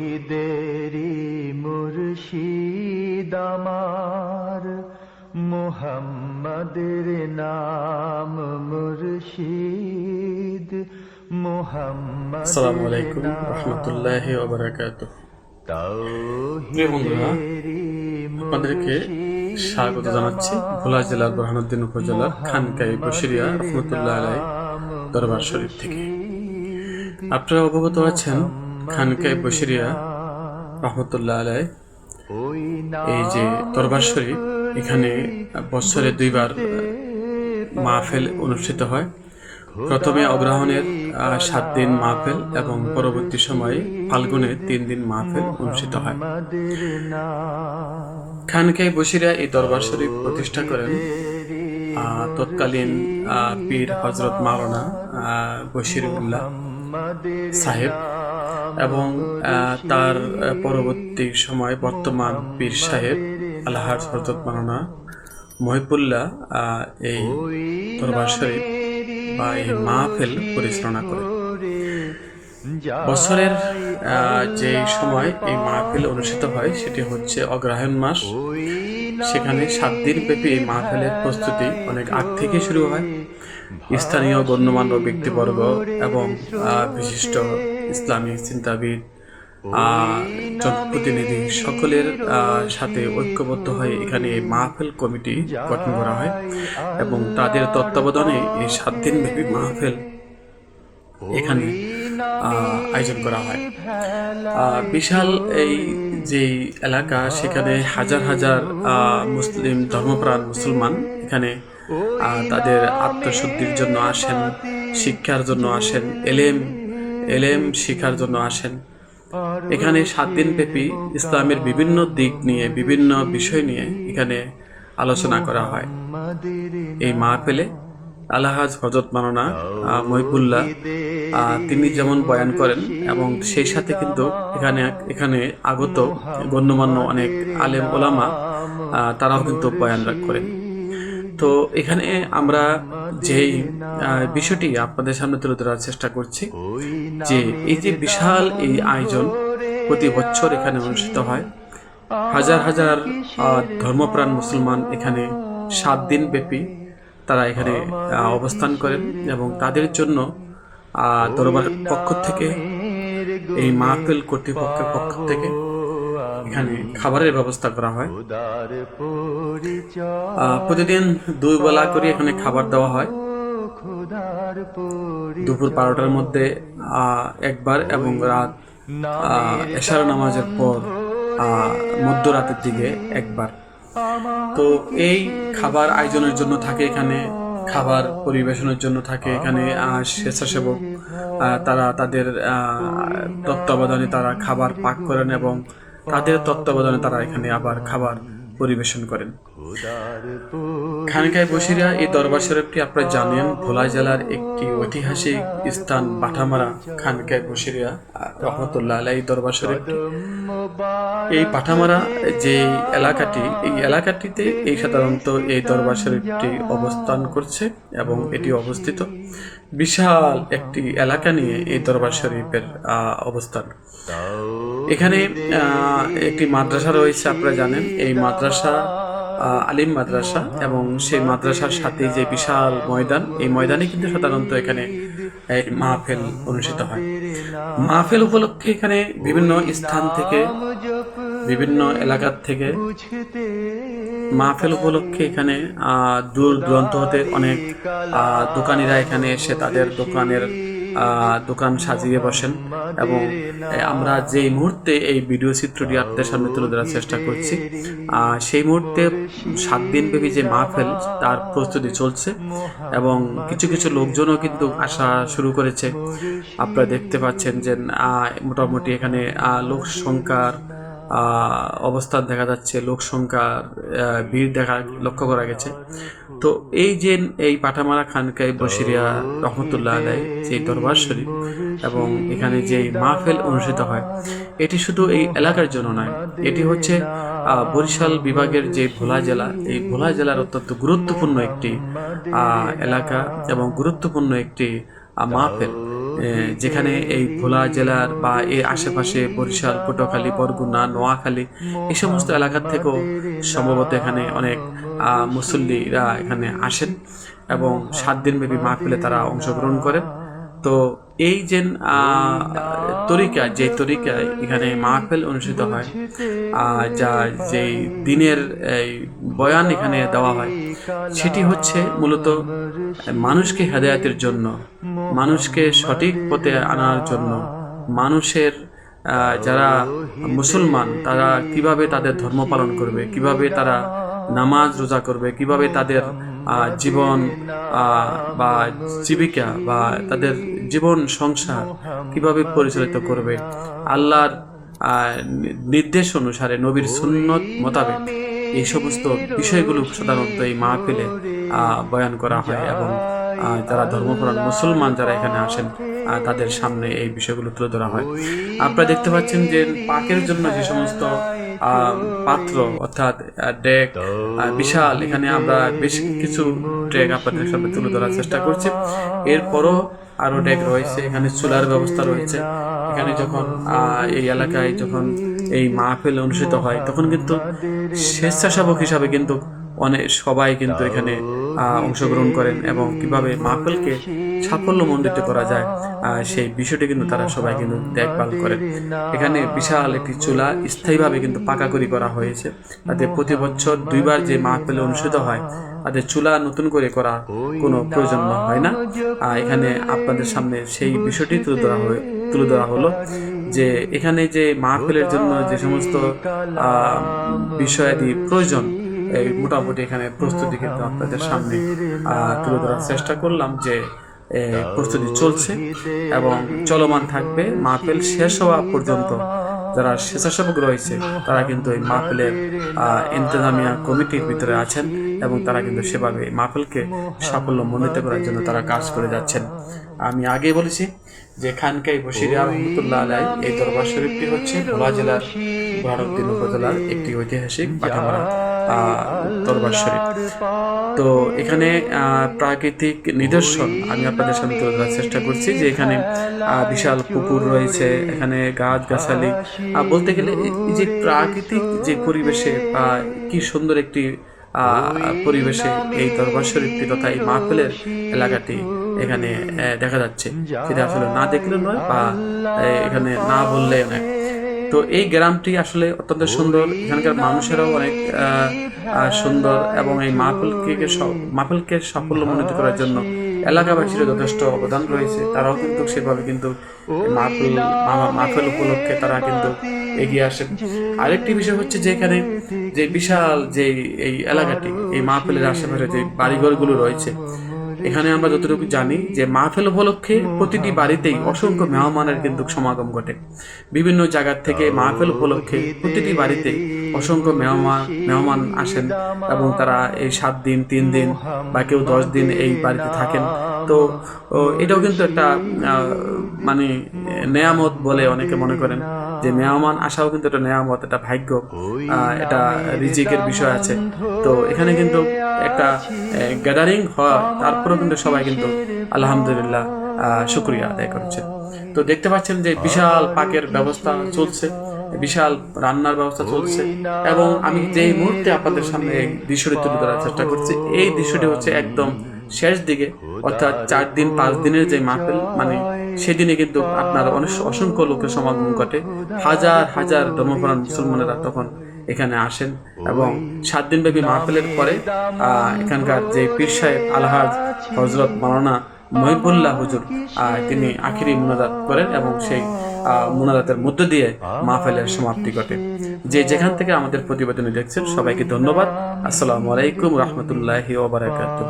তৌহিদেরি মুর্শিদ আমার মুহাম্মাদের নাম মুর্শিদ মুহাম্মাদ আসসালামু আলাইকুম রহমতুল্লাহ ওবরাকাত প্রিয় বন্ধুরা আপনাদেরকে স্বাগত জানাচ্ছি ভোলা জেলার বরহানুদ্দিন উপজেলার খানকাই বসিরিয়া রহমতুল্লাহ আলাই দরবার শরীফ থেকে। আপনারা অবগত আছেন খানকাই বসিরিয়া রহমতুল্লাহ আলাই এই যে দরবার শরীফ, এখানে বছরে দুইবার মাহফিল অনুষ্ঠিত হয়। প্রথমে অগ্রহণের সাত দিন মাহফিল এবং পরবর্তী সময়ে ফাল্গুনে তিন দিন মাহফেল অনুষ্ঠিত হয়। খানকাই বসিরা এই দরবার শরীফ প্রতিষ্ঠা করেন তৎকালীন পীর হজরত বশির উল্লাহ সাহেব। এবং তার পরবর্তী সময় বর্তমান পীর সাহেব আল্লাহর হজরত মাওলানা মহিবুল্লাহ এই দরবার শরীফ বা এই মাহফিল পরিচালনা করে বছরের যে সময় এই মাহফিল অনুষ্ঠিত হয় সেটি হচ্ছে অগ্রহায়ণ মাস। সেখানে সাত দিন ব্যাপী এই মাহফিলের প্রস্তুতি অনেক আগ থেকে শুরু হয়। স্থানীয় গণ্যমান্য ব্যক্তিবর্গ এবং বিশিষ্ট ইসলামী চিন্তাবিদ জনপ্রতিনিধি সকলের সাথে ঐক্যবদ্ধ হয়ে এখানে মাহফিল কমিটি গঠন করা হয় এবং তাদের তত্ত্বাবধানে এই সাত দিন ব্যাপী মাহফিল এখানে আয়োজন করা হয়। বিশাল এই যে এলাকা, সেখানে হাজার হাজার মুসলিম ধর্মপ্রাণ মুসলমান এখানে তাদের আত্মশুদ্ধির জন্য আসেন, শিক্ষার জন্য আসেন, এলেম এলেম শিখার জন্য আসেন। এখানে সাত দিন ব্যাপী ইসলামের বিভিন্ন দিক নিয়ে, বিভিন্ন বিষয় নিয়ে এখানে আলোচনা করা হয়। এই মা মাহফিলে আল্লাহাজ হজরত মাননা মহিবুল্লাহ তিনি যেমন বয়ান করেন এবং সেই সাথে কিন্তু এখানে এখানে আগত গণ্যমান্য অনেক আলেম ওলামা তারাও কিন্তু বয়ান করেন। তো এখানে আমরা যেই বিষয়টি আপনাদের সামনে তুলে ধরার চেষ্টা করছি যে এই যে বিশাল এই আয়োজন প্রতি বছর এখানে অনুষ্ঠিত হয় হাজার হাজার ধর্মপ্রাণ মুসলমান এখানে সাত দিন ব্যাপী তারা এখানে অবস্থান করেন এবং তাদের জন্য আহ, দরবার পক্ষ থেকে এই মাহফিল কর্তৃপক্ষের পক্ষ থেকে এখানে খাবারের ব্যবস্থা করা হয়। প্রতিদিন দুই বেলা করে এখানে খাবার দেওয়া হয়। দুপুর বারোটার মধ্যে একবার এবং রাত এশার নামাজের পর মধ্যরাতের দিকে একবার। তো এই খাবার আয়োজনের জন্য থাকে এখানে খাবার পরিবেশনের জন্য থাকে এখানে আহ, স্বেচ্ছাসেবক তারা তাদের আহ, তত্ত্বাবধানে তারা খাবার পাক করেন এবং তাদের তত্ত্বাবধানে তারা এখানে আবার খাবার পরিবেশন করেন। খানকায় বসিরা এই দরবার শরীফটি আপনারা জানেন ভোলা জেলার একটি ঐতিহাসিক স্থান পাঠামারা খানকায় বসিরিয়া রহমতুল্লাহ আলাই দরবার শরীফটি। এই পাঠামারা যে এলাকাটি, এই এলাকাটিতে এই সাধারণত এই দরবার শরীফটি অবস্থান করছে এবং এটি অবস্থিত। বিশাল একটি এলাকা নিয়ে এই দরবার শরীফের অবস্থান। এখানে একটি মাদ্রাসা রয়েছে, আপনারা জানেন। এই মাদ্রাসা আলিম মাদ্রাসা এবং সেই মাদ্রাসার সাথে যে বিশাল ময়দান, এই ময়দানে কিন্তু সাধারণত এখানে মাহফিল অনুষ্ঠিত হয়। মাহফিল উপলক্ষে এখানে বিভিন্ন স্থান থেকে, বিভিন্ন এলাকার থেকে মাহফিল উপলক্ষে এখানে দূর দূরান্ত হতে অনেক দোকানিরা এখানে এসে তাদের দোকানের দোকান সাজিয়ে বসেন এবং আমরা যেই মুহূর্তে এই ভিডিও চিত্রটি আপনাদের সামনে তুলে ধরার চেষ্টা করছি সেই মুহূর্তে সাত দিন ব্যাপী যে মাহফিল, তার প্রস্তুতি চলছে এবং কিছু কিছু লোকজনও কিন্তু আসা শুরু করেছে। আপনারা দেখতে পাচ্ছেন যে মোটামুটি এখানে লোক সংখ্যার অবস্থান দেখা যাচ্ছে, লোক সংখ্যার ভিড় দেখা, লক্ষ্য করা গেছে। তো এই যে এই পাঠামারা খানকাই বসিরিয়া রহমতুল্লাহ আলাই যে দরবার শরীফ এবং এখানে যে মাহফেল অনুষ্ঠিত হয়, এটি শুধু এই এলাকার জন্য নয়, এটি হচ্ছে বরিশাল বিভাগের যে ভোলা জেলা, এই ভোলা জেলার অত্যন্ত গুরুত্বপূর্ণ একটি এলাকা এবং গুরুত্বপূর্ণ একটি মাহফিল যেখানে এই ভোলা জেলার বা এর আশেপাশে বরিশাল, পটুয়াখালী, বরগুনা, নোয়াখালী, এই সমস্ত এলাকার থেকেও সম্ভবত এখানে অনেক মুসল্লিরা এখানে আসেন এবং সাত দিনব্যাপী মাহফিলে তারা অংশগ্রহণ করেন। তো এই যে তরিকা যে তরিকায় এখানে মাহফিল অনুষ্ঠিত হয় যা যেই দিনের বয়ান এখানে দেওয়া হয়, সেটি হচ্ছে মূলত মানুষকে হেদায়াতের জন্য, মানুষকে সঠিক পথে আনার জন্য, মানুষের যারা মুসলমান, তারা কীভাবে তাদের ধর্ম পালন করবে, কীভাবে তারা নামাজ রোজা করবে কীভাবে তাদের জীবন বা জীবিকা বা তাদের জীবন সংসার কীভাবে পরিচালিত করবে? আল্লাহর নির্দেশ অনুসারে নবীর সুন্নত মোতাবেক এই সমস্ত বিষয়গুলো সাধারণত এই মাহফিলে বয়ান করা হয় এবং যারা ধর্মপ্রাণ মুসলমান যারা এখানে আসেন আহ, তাদের সামনে এই বিষয়গুলো তুলে ধরা হয়। আপনারা দেখতে পাচ্ছেন যে পাকের জন্য যে সমস্ত পাত্র, অর্থাৎ ডেক বিশাল। এখানে আমরা বেশ কিছু ডেক আপনাদের সামনে তুলে ধরার চেষ্টা করছি। এরপরও আরও ডেক রয়েছে। এখানে চুলার ব্যবস্থা রয়েছে। এখানে যখন এই এলাকায় যখন এই মাহফিল অনুষ্ঠিত হয়, তখন কিন্তু স্বেচ্ছাসেবক হিসাবে কিন্তু অনেক সবাই কিন্তু এখানে অংশগ্রহণ করেন এবং কীভাবে মাহফিলকে সাফল্যমণ্ডিত করা যায় সেই বিষয়টি কিন্তু তারা সবাই কিন্তু দেখভাল করেন। এখানে বিশাল একটি চুলা স্থায়ীভাবে কিন্তু পাকা পাকাকরি করা হয়েছে। তাতে প্রতি বছর দুইবার যে মাহফিল অনুষ্ঠিত হয় তাদের চুলা নতুন করে করা কোনো প্রয়োজন হয় না। এখানে আপনাদের সামনে সেই বিষয়টি তুলে ধরা হয়ে, তুলে ধরা হলো যে এখানে যে মাহফিলের জন্য যে সমস্ত বিষয়াদি প্রয়োজন এই মোটামুটি এখানে প্রস্তুতি কিন্তু আপনাদের সামনে তুলে ধরার চেষ্টা করলাম যে প্রস্তুতি চলছে এবং চলমান থাকবে। মাহফিল শেষ হওয়া পর্যন্ত যারা স্বেচ্ছাসেবক রয়েছে, তারা কিন্তু এই মাহফিলের ইন্তজামিয়া কমিটির ভিতরে আছেন এবং তারা কিন্তু সেভাবে এই মাহফিলকে সাফল্য মণ্ডিত করার জন্য তারা কাজ করে যাচ্ছেন। আমি আগে বলেছি যে খানকাই বসিরা রহমতুল্লাহ আলাই এই দরবার শরীফটি হচ্ছে ভোলা জেলার ভারতদিন উপজেলার একটি ঐতিহাসিক পাঠামারা দরবার শরীফ। তো এখানে প্রাকৃতিক নিদর্শন আমি আপনাদের সামনে তুলে ধরার চেষ্টা করছি যে এখানে বিশাল পুকুর রয়েছে এখানে গাছ গাছালি আহ, বলতে গেলে যে প্রাকৃতিক যে পরিবেশে কি সুন্দর একটি পরিবেশে এই দরবার শরীফটি তথা এই মাহফিলের এলাকাটি এখানে দেখা যাচ্ছে। সেটা আসলে না দেখলে নয় বা এখানে না বললে অনেক তো এই গ্রামটি আসলে অত্যন্ত সুন্দর। এখানকার মানুষেরাও অনেক সুন্দর এবং এই মাহফিলকে মাহফিলকে সাফল্যমণ্ডিত করার জন্য এলাকাবাসীর যথেষ্ট অবদান রয়েছে। তারাও কিন্তু সেভাবে কিন্তু মাহফিল মাহফিল উপলক্ষে তারা কিন্তু এগিয়ে আসে। আরেকটি বিষয় হচ্ছে যে এখানে যে বিশাল যে এই এলাকাটি, এই মাহফিলের আশেপাশে যে বাড়িঘরগুলো রয়েছে এখানে আমরা যতটুকু জানি যে মাহফিল উপলক্ষে প্রতিটি বাড়িতেই অসংখ্য মেহমানের কিন্তু সমাগম ঘটে। বিভিন্ন জায়গার থেকে মাহফিল উপলক্ষে প্রতিটি বাড়িতে অসংখ্য মেহমান মেহমান আসেন এবং তারা এই সাত দিন, তিন দিন বা কেউ দশ দিন এই বাড়িতে থাকেন। তো এটাও কিন্তু একটা মানে নেয়ামত বলে অনেকে মনে করেন যে মেহমান আসাও কিন্তু একটা নেয়ামত, একটা ভাগ্য এটা রিজিকের বিষয় আছে। তো এখানে কিন্তু একটা গ্যাদারিং হয় তারপরেও কিন্তু সবাই কিন্তু আলহামদুলিল্লাহ শুক্রিয়া আদায় করছে। তো দেখতে পাচ্ছেন যে বিশাল পাকের ব্যবস্থা চলছে, বিশাল রান্নার ব্যবস্থা চলছে এবং আমি যেই মুহূর্তে আপনাদের সামনে দৃশ্যটি তুলে ধরার চেষ্টা করছি, এই দৃশ্যটি হচ্ছে একদম শেষ দিকে, অর্থাৎ চার দিন, পাঁচ দিনের যে মাহফিল মানে সেদিনে কিন্তু আপনার অনেক অসংখ্য লোকের সমাগম ঘটে। হাজার হাজার ধর্মপ্রাণ মুসলমানেরা তখন এখানে আসেন এবং সাত দিন ব্যাপী মাহফিলের পরে এখানকার যে পীর সাহেব আলহাজ হজরত মাওলানা মহিবুল্লাহ হুজুর তিনি আখিরি মুনাজাত করেন এবং সেই মুনাজাতের মধ্য দিয়ে মাহফিলের সমাপ্তি ঘটে। যে যেখান থেকে আমাদের প্রতিবেদনে দেখছেন, সবাইকে ধন্যবাদ। আসসালামু আলাইকুম রহমতুল্লাহি ওবরাকাতুহ